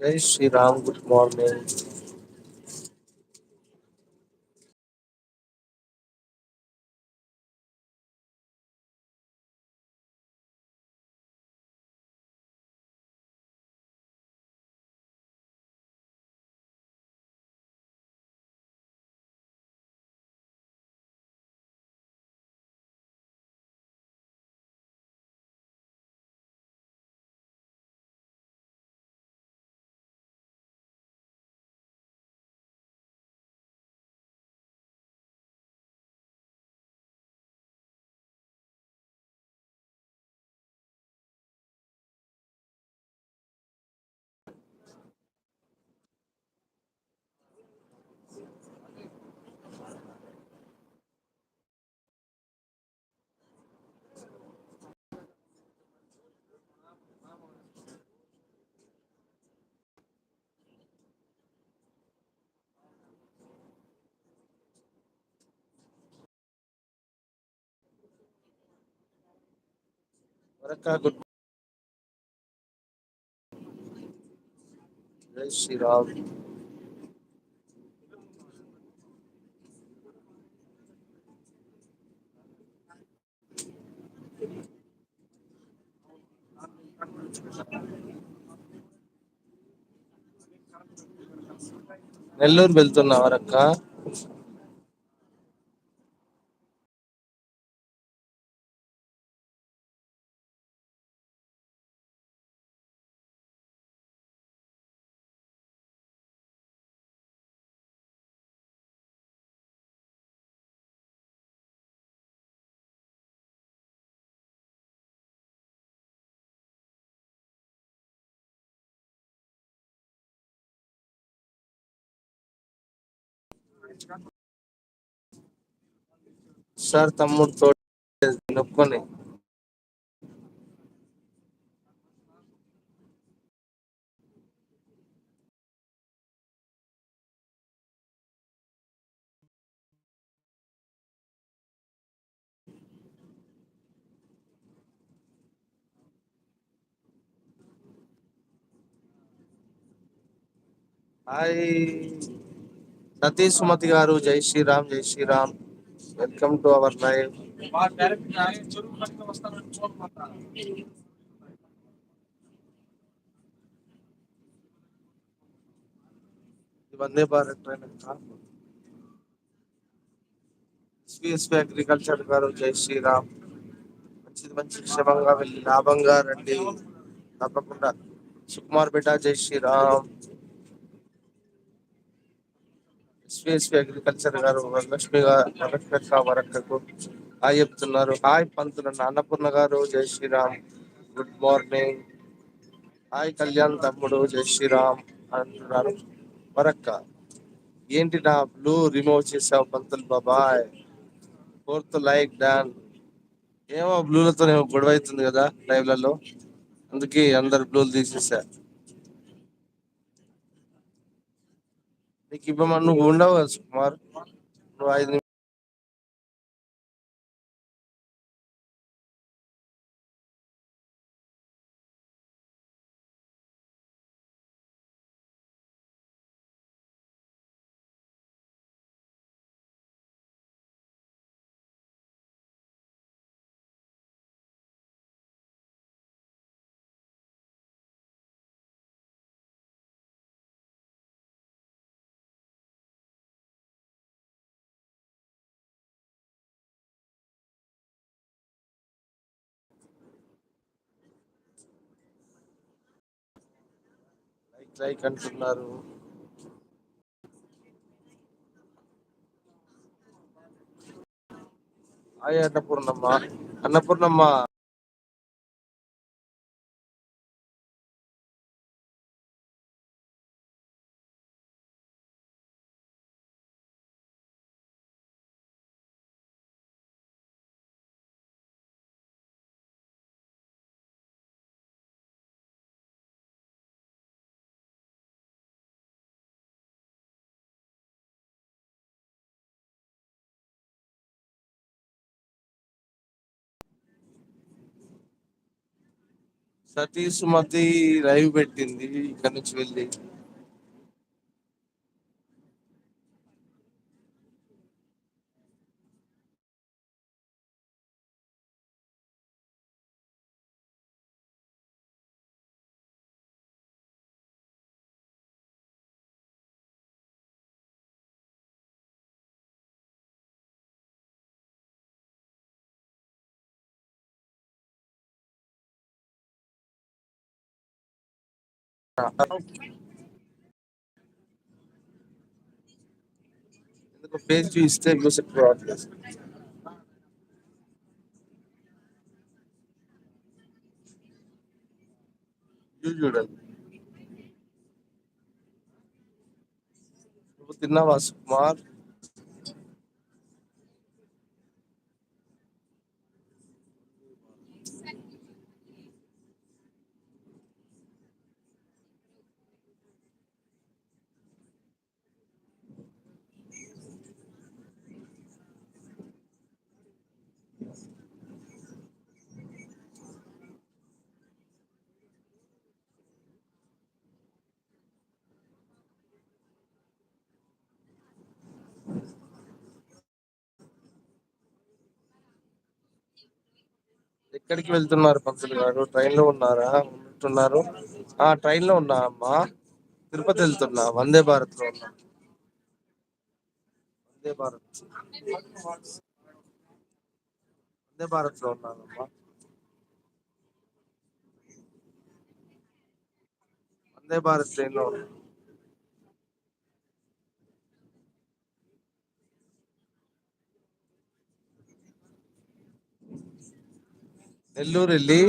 జై Sriram good morning వరక good జై శ్రీరామ్ నెల్లూరు వెళ్తున్నా వరక్క సార్ తమ్ముడు తోడు నొక్కొని హాయ్ సతీష్ సుమతి గారు జై శ్రీరామ్ జై Sriram. Welcome to our live Vande Bharat train SVSP agriculture గారు జై శ్రీరామ్ మంచిది మంచి క్షేమంగా వెళ్ళి లాభంగా రండి తప్పకుండా సుకుమార్ బిడ్డ జై శ్రీరామ్ ఎస్విఎస్పి అగ్రికల్చర్ గారు వరలక్ష్మి గారు వరలక్ష్మి వరక్కకు హాయ్ చెప్తున్నారు. హాయ్ పంతులు అన్నపూర్ణ గారు జై Sriram. Good morning hi Kalyan తమ్ముడు జై శ్రీరామ్ అంటున్నారు. వరక్క ఏంటి నా బ్లూ రిమూవ్ చేసావు పంతులు బాబాయ్? Fourth like done. ఏమో బ్లూలతో గొడవ అవుతుంది కదా లైవ్లలో. అందుకే అందరు బ్లూలు తీసేసా. నీకు ఇవ్వమని నువ్వు ఉండవు కదా సుకుమార్. నువ్వు ఐదు లైక్ అంటున్నారు. హాయ్ అన్నపూర్ణమ్మ. అన్నపూర్ణమ్మ. సతీష్ సుమతి లైవ్ పెట్టింది ఇక్కడ నుంచి వెళ్ళి. ఎందుకు పేజ్ చూస్తే మ్యూజిక్ రావట్లేదు ఇది చూడండి నువ్వు తిన్నావా సుకుమార్ ఎక్కడికి వెళ్తున్నారు పంతులు గారు? ట్రైన్లో ఉన్నారా? ఉంటున్నారు. ఆ ట్రైన్లో ఉన్నా అమ్మా. తిరుపతి వెళ్తున్నా. వందే భారత్లో ఉన్నా. వందే భారత్. వందే భారత్లో ఉన్నానమ్మా వందే భారత్ ట్రైన్లో ఉన్నా. నెల్లూరు వెళ్ళి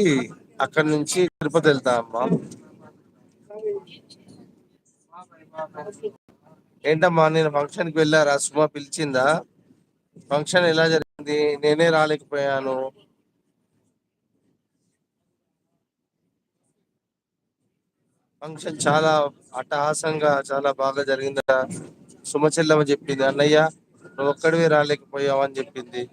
అక్కడి నుంచి తిరుపతి వెళ్తా అమ్మా. ఏంటమ్మా నేను ఫంక్షన్కి వెళ్ళారా? సుమా పిలిచిందా? ఫంక్షన్ ఎలా జరిగింది? నేనే రాలేకపోయాను. ఫంక్షన్ చాలా అట్టహాసంగా చాలా బాగా జరిగిందా సుమ చెల్లమ్మ చెప్పింది అన్నయ్య నువ్వు ఒక్కడివే రాలేకపోయావు అని చెప్పింది.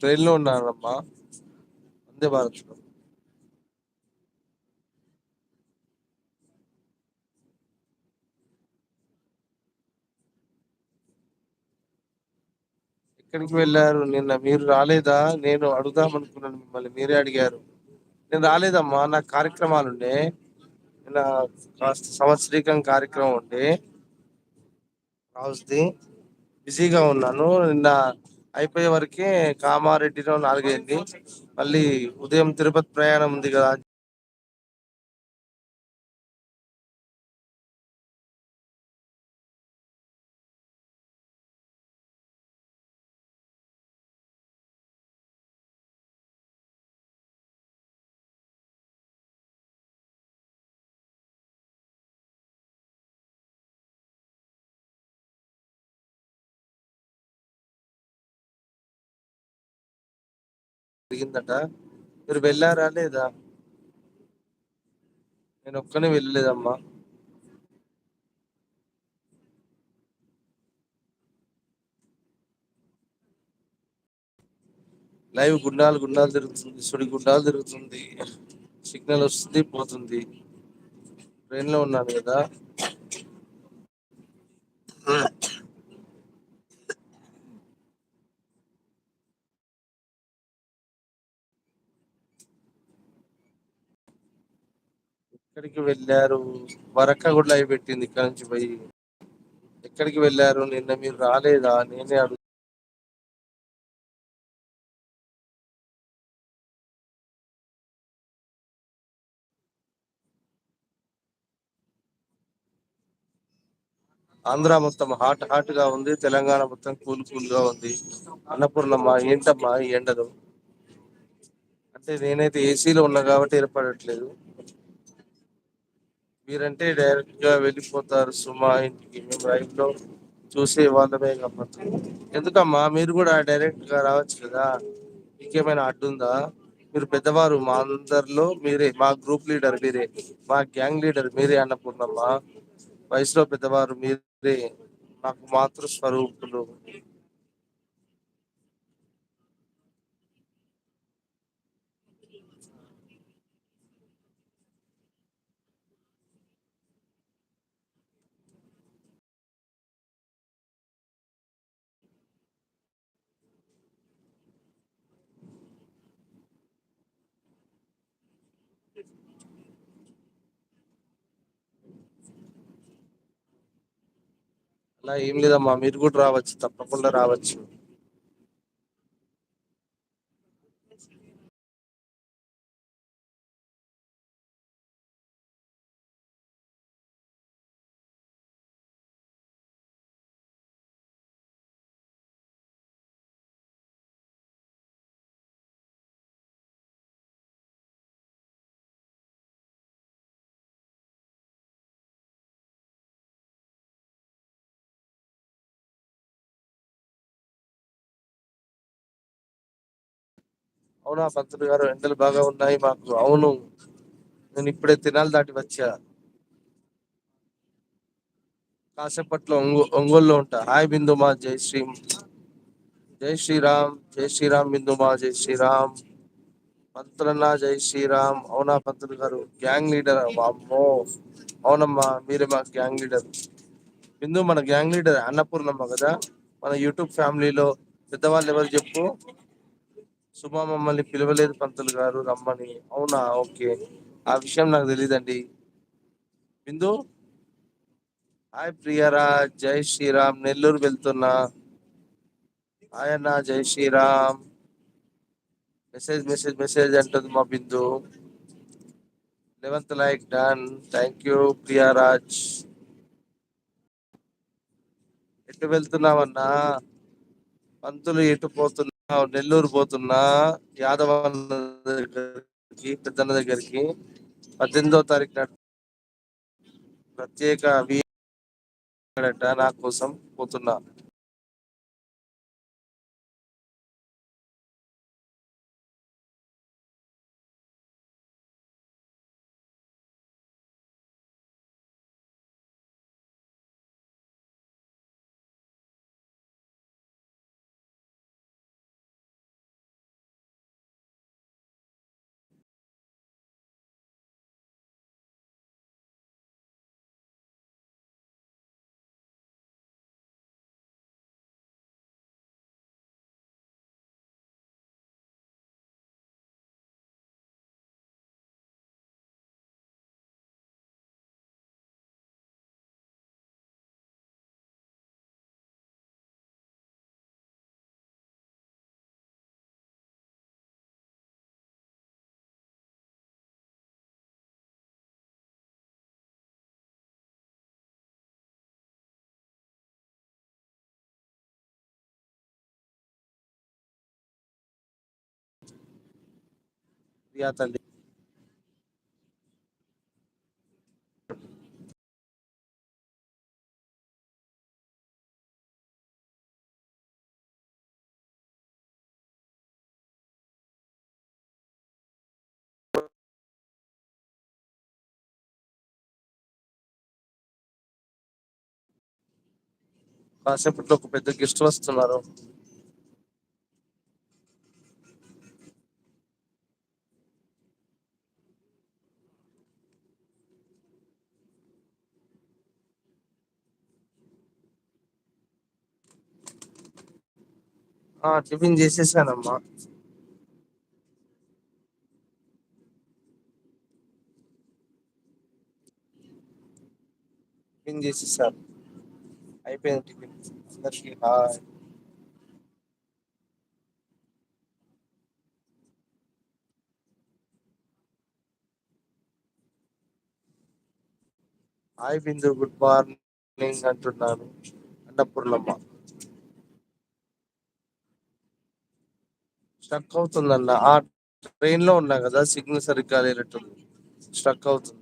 ట్రైన్లో ఉన్నానమ్మా వందే భారత్ ఎక్కడికి వెళ్ళారు? నిన్న మీరు రాలేదా? నేను అడుగుదాం అనుకున్నాను మిమ్మల్ని. మీరే అడిగారు. నేను రాలేదమ్మా. నా కార్యక్రమాలు ఉండే. నిన్న కాస్త సంవత్సరీకం కార్యక్రమం ఉండే. హౌస్ది బిజీగా ఉన్నాను. నిన్న అయిపోయే వరకే కామారెడ్డిలో నాలుగైంది. మళ్ళీ ఉదయం తిరుపతి ప్రయాణం ఉంది కదా జరిగిందట. మీరు వెళ్ళారా లేదా? నేను ఒక్కనే వెళ్ళలేదమ్మా. లైవ్ గుండాలు గుండాలు తిరుగుతుంది సుడి గుండాలు తిరుగుతుంది సిగ్నల్ వస్తుంది పోతుంది. ట్రైన్లో ఉన్నాను కదా. ఎక్కడికి వెళ్ళారు? వరక్క కూడా అయి పెట్టింది ఇక్కడ నుంచి పోయి. ఎక్కడికి వెళ్ళారు? నిన్న మీరు రాలేదా? నేనే అడుగు. ఆంధ్ర మొత్తం హాట్ హాట్గా ఉంది. తెలంగాణ మొత్తం కూల్ కూల్గా ఉంది. అన్నపూర్ణమ్మ ఏంటమ్మా ఈ ఎండలు? అంటే నేనైతే ఏసీలో ఉన్నా కాబట్టి ఏర్పడట్లేదు. మీరంటే డైరెక్ట్గా వెళ్ళిపోతారు సుమా ఇంటికి. మేము లైవ్లో చూసే వాళ్ళమే కాబట్టి. ఎందుకమ్మా? మీరు కూడా డైరెక్ట్గా రావచ్చు కదా? మీకేమైనా అడ్డుందా? మీరు పెద్దవారు మా అందరిలో మీరే మా గ్రూప్ లీడర్ మీరే మా గ్యాంగ్ లీడర్ మీరే అన్నపూర్ణమ్మ. వయసులో పెద్దవారు మీరే. నాకు మాతృ స్వరూపులు. ఏం లేదమ్మా మీరు కూడా రావచ్చు తప్పకుండా రావచ్చు. అవునా పంతులు గారు? ఎండలు బాగా ఉన్నాయి మాకు. అవును. నేను ఇప్పుడే తినాలి దాటి వచ్చా. కాసేపట్లో ఒంగో ఒంగోలులో ఉంటా. హాయ్ బిందుమా జై శ్రీ జై శ్రీరామ్ జై శ్రీరామ్ బిందుమా జై శ్రీరామ్. పంతులన్నా జై శ్రీరామ్. అవునా పంతులు గారు? Gang leader? అమ్మో అవునమ్మా మీరే మా గ్యాంగ్ లీడర్. బిందు మన గ్యాంగ్ లీడర్ అన్నపూర్ణమ్మ కదా? మన యూట్యూబ్ ఫ్యామిలీలో పెద్దవాళ్ళు ఎవరు చెప్పు? సుమా మమ్మల్ని పిలవలేదు పంతులు గారు రమ్మని. అవునా? ఓకే. ఆ విషయం నాకు తెలియదండి బిందు? హాయ్ ప్రియరాజ్ జై శ్రీరామ్. నెల్లూరు వెళ్తున్నా. హాయ్ అన్న. జై శ్రీరామ్. మెసేజ్ మెసేజ్ మెసేజ్ అంటుంది మా Bindu. Eleventh like done. Thank you Priyaraj. ఎటు వెళ్తున్నావన్నా? పంతులు ఎటు పోతున్నా? నెల్లూరు పోతున్నా యాదవ దగ్గరికి పెద్దన్న దగ్గరికి పద్దెనిమిదో తారీఖు నాడు ప్రత్యేక వీడట నా కోసం పోతున్నా. ప్రియా తల్లి కాసేపట్లో ఒక పెద్ద గెస్ట్ వస్తున్నారు. ఆ టిఫిన్ చేసేసానమ్మా. టిఫిన్ చేసేసాను అయిపోయింది టిఫిన్. అందరికీ hi. Hi Bindu good morning అంటున్నాను. అన్నపూర్ణమ్మ. స్టక్ అవుతుందన్న. ఆ ట్రైన్లో ఉన్నా కదా సిగ్నల్ సరిగ్గా లేనట్టుంది. స్ట్రక్ అవుతుంది.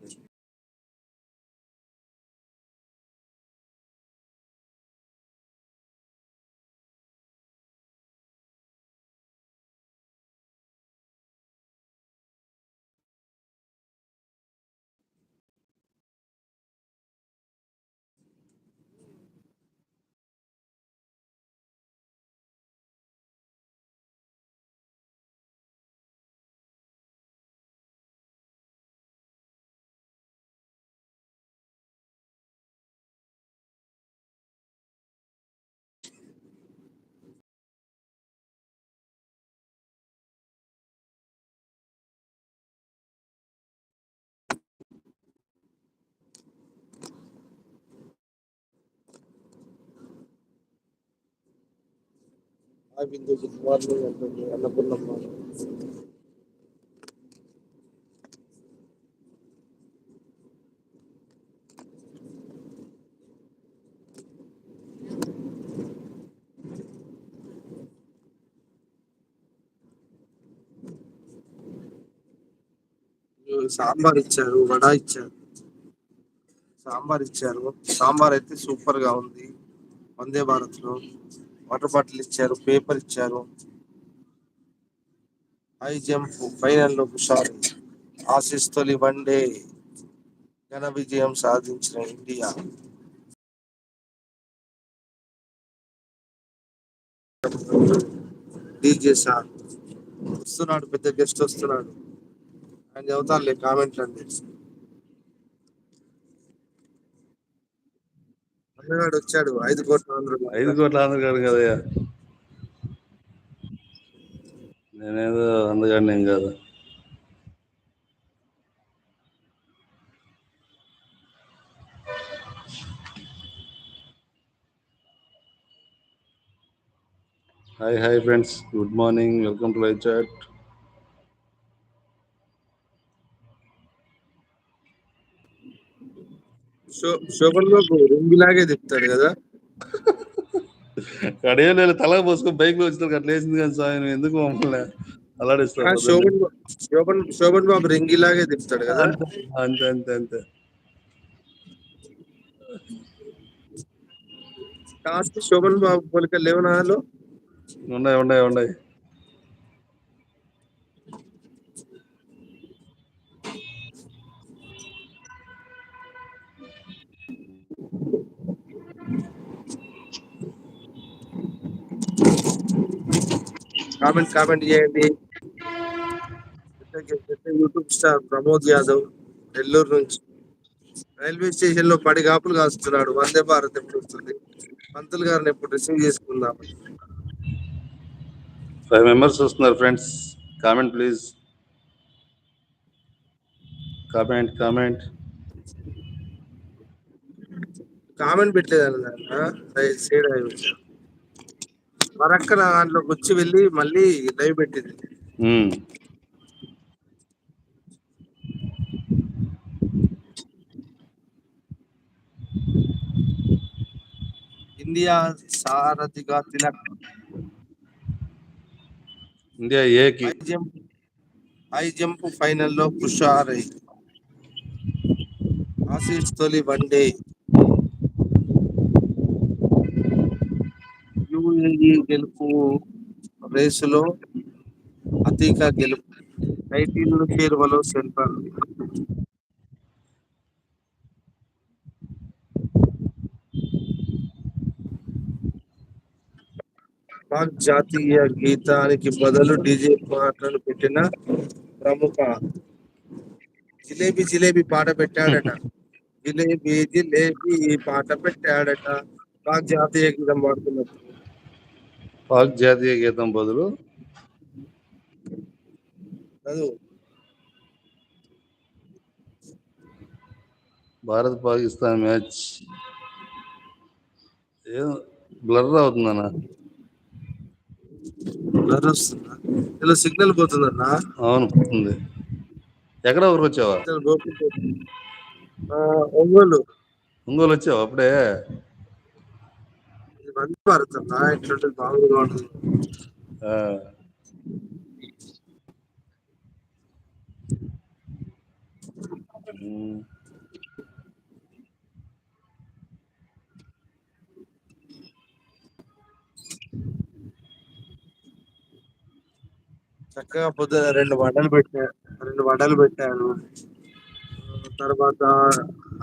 ఆ అన్నపూర్ణమ్మ సాంబార్ ఇచ్చారు వడ ఇచ్చారు. సాంబార్ ఇచ్చారు. సాంబార్ అయితే సూపర్గా ఉంది. వందే భారత్లో వాటర్ బాటిల్ ఇచ్చారు పేపర్ ఇచ్చారు. హై జంప్ ఫైనల్లో హుషారు ఆశిస్ తొలి వన్డే ఘన విజయం సాధించిన ఇండియా. డీజే సార్ వస్తున్నాడు పెద్ద గెస్ట్ వస్తున్నాడు. ఆయన చదువుతారులే కామెంట్లు అండి అన్నగాడు వచ్చాడు. ఐదు కోట్ల ఆంధ్రులు ఐదు కోట్ల అందగాడు కదయ్యా నేనేదో అందగాడిని ఏం కాదు. Hi hi friends. Good morning. Welcome to live chat. Shoban Babu రింగిలాగే తిప్పుతాడు కదా. కడియలేదు తల పోసుకొని బైక్లో వచ్చిన అట్లా వేసింది కానీ నువ్వు ఎందుకు మమ్మల్ని ఆ, అలాడిస్తావు శోభన్ బా- శోభన్ శోభన్ బాబు రింగిలాగే తిప్పుతాడు కదా. అంతే అంతే అంతే కాస్త శోభన్ బాబు పోలిక లేవు నాలో. ఉన్నాయి ఉన్నాయి ఉన్నాయి. కామెంట్ కామెంట్ చేయండి. యూట్యూబ్ స్టార్ ప్రమోద్ యాదవ్ నెల్లూరు నుంచి. రైల్వే స్టేషన్లో పడి కాపులు కాస్తున్నాడు. వందే భారత్ ఎప్పుడు వస్తుంది? పంతులు గారిని ఎప్పుడు రిసీవ్ చేసుకుందాం? ఫైవ్ మెంబర్స్ వస్తున్నారు friends. Comment please. Comment comment. Comment పెట్టలేదన్న side మరక్క నా దాంట్లోకి వచ్చి వెళ్ళి మళ్ళీ లైవ్ పెట్టింది. ఇండియా సారథిగా తిలక్ ఇండియా ఏకి హై జంప్ ఫైనల్లో హుషారై ఆశీష్ తొలి వన్డే. యుఏఈ గెలుపు రేసులో అతీక గెలుపు. టైటిల్ చేరువలో సెంట్రల్. పాక్ జాతీయ గీతానికి బదులు డీజే పాటలు పెట్టిన ప్రముఖ జిలేబీ జిలేబీ పాట పెట్టాడట. జిలేబీ జిలేబీ పాట పెట్టాడట. పాక్ జాతీయ గీతం పాడుతున్నప్పుడు పాక్ జాతీయ గీతం బదులు భారత్ పాకిస్తాన్ మ్యాచ్. ఏం బ్లర్ అవుతుందన్న? బ్లర్ వస్తుందా? ఇలా సిగ్నల్ పోతుందన్నా? అవును పోతుంది. ఎక్కడ ఊరికి వచ్చావా? ఒంగోలు. ఒంగోలు వచ్చావా అప్పుడే? బంధువర్తనా ఇట్లాంటి బాగుగా ఉంటుంది చక్కగా పొద్దున రెండు వడలు పెట్టాను రెండు వడలు పెట్టాను తర్వాత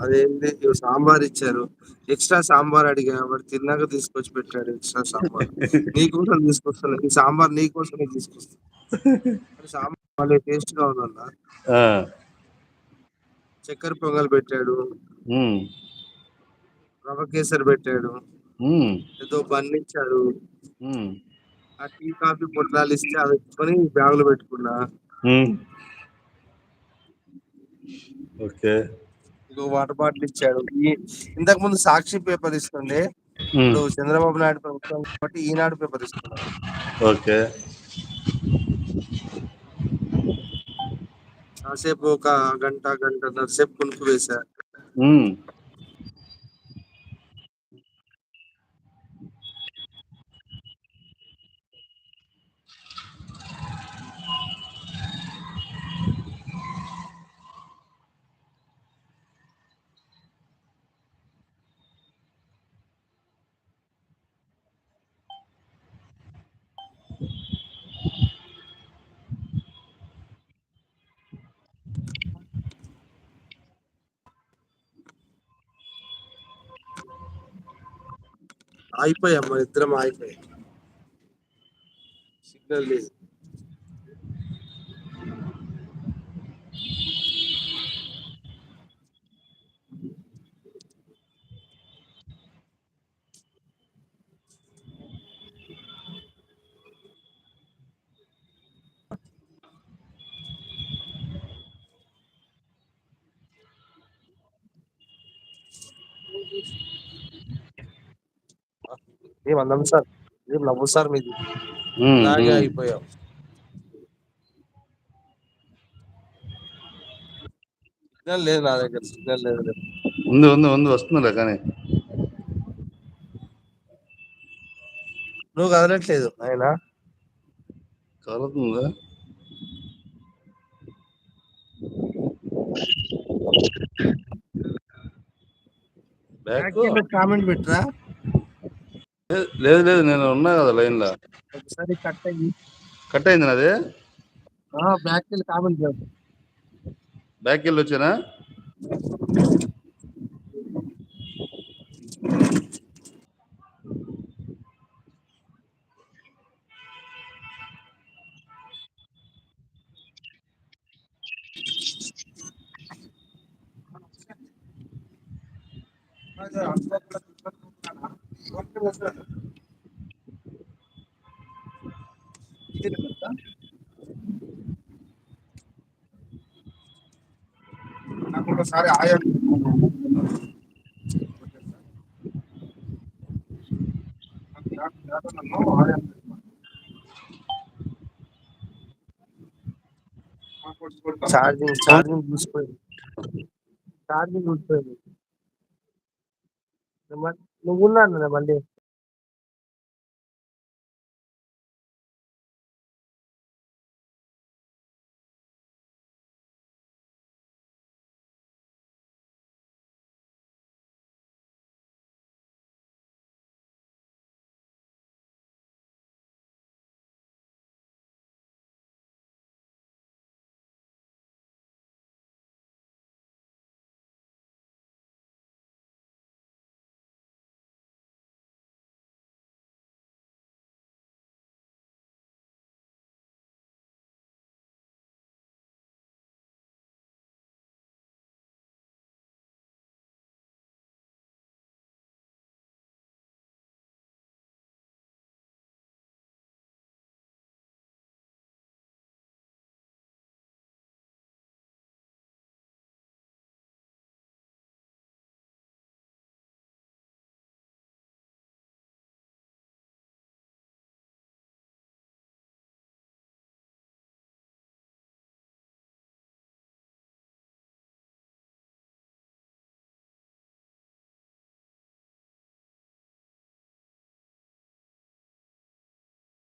అదేంటి సాంబార్ ఇచ్చారు. ఎక్స్ట్రా సాంబార్ అడిగా. వాడు తిన్నాక తీసుకొచ్చి పెట్టాడు ఎక్స్ట్రా సాంబార్. నీకోసం తీసుకొస్తాను ఈ సాంబార్ నీకోసమే తీసుకొస్తాను సాంబార్ మళ్ళీ టేస్ట్గా ఉందన్న చక్కెర పొంగల్ పెట్టాడు. ఉమ్, రవ కేసరి పెట్టాడు. ఏదో బన్ ఇచ్చాడు ఆ టీ కాఫీ పొట్లాలు ఇస్తే అవి ఎత్తుకొని బ్యాగులో పెట్టుకున్నా. ఓకే. వాటర్ బాటిల్ ఇచ్చాడు. ఈ- ఇంతకు ముందు సాక్షి పేపర్ ఇస్తుండే. ఇప్పుడు చంద్రబాబు నాయుడు ప్రభుత్వం కాబట్టి ఈనాడు పేపర్ ఇస్తున్నారు ఓకే. కాసేపు ఒక గంట గంటన్నర సేపు కొనుక్కు వేశా. అయిపోయాం మన ఇద్దరం ఆగిపోయాం. సిగ్నల్ లేదు. అందం సార్? నవ్వు సార్ మీది? ఉమ్, అలాగే. అయిపోయాం. సిగ్నల్ లేదు నా దగ్గర సిగ్నల్ లేదు లేదు. ఉంది ఉంది ఉంది వస్తుందిలే కానీ. నువ్వు కదలట్లేదు. ఆయన బ్యాక్ కామెంట్ పెట్టరా? లేదు లేదు నేను ఉన్నా కదా లైన్లో ఒకసారి కట్ అయ్యి. కట్ అయింది నాది? బ్యాక్ వెళ్ళి కామెంట్ బ్యాక్ వెళ్ళి వచ్చానా? ఒకసారి ఆయా ఛార్జింగ్ ఛార్జింగ్ చూసిపోయింది ఛార్జింగ్ చూసిపోయింది నువ్వు ఉన్నాను మళ్ళీ?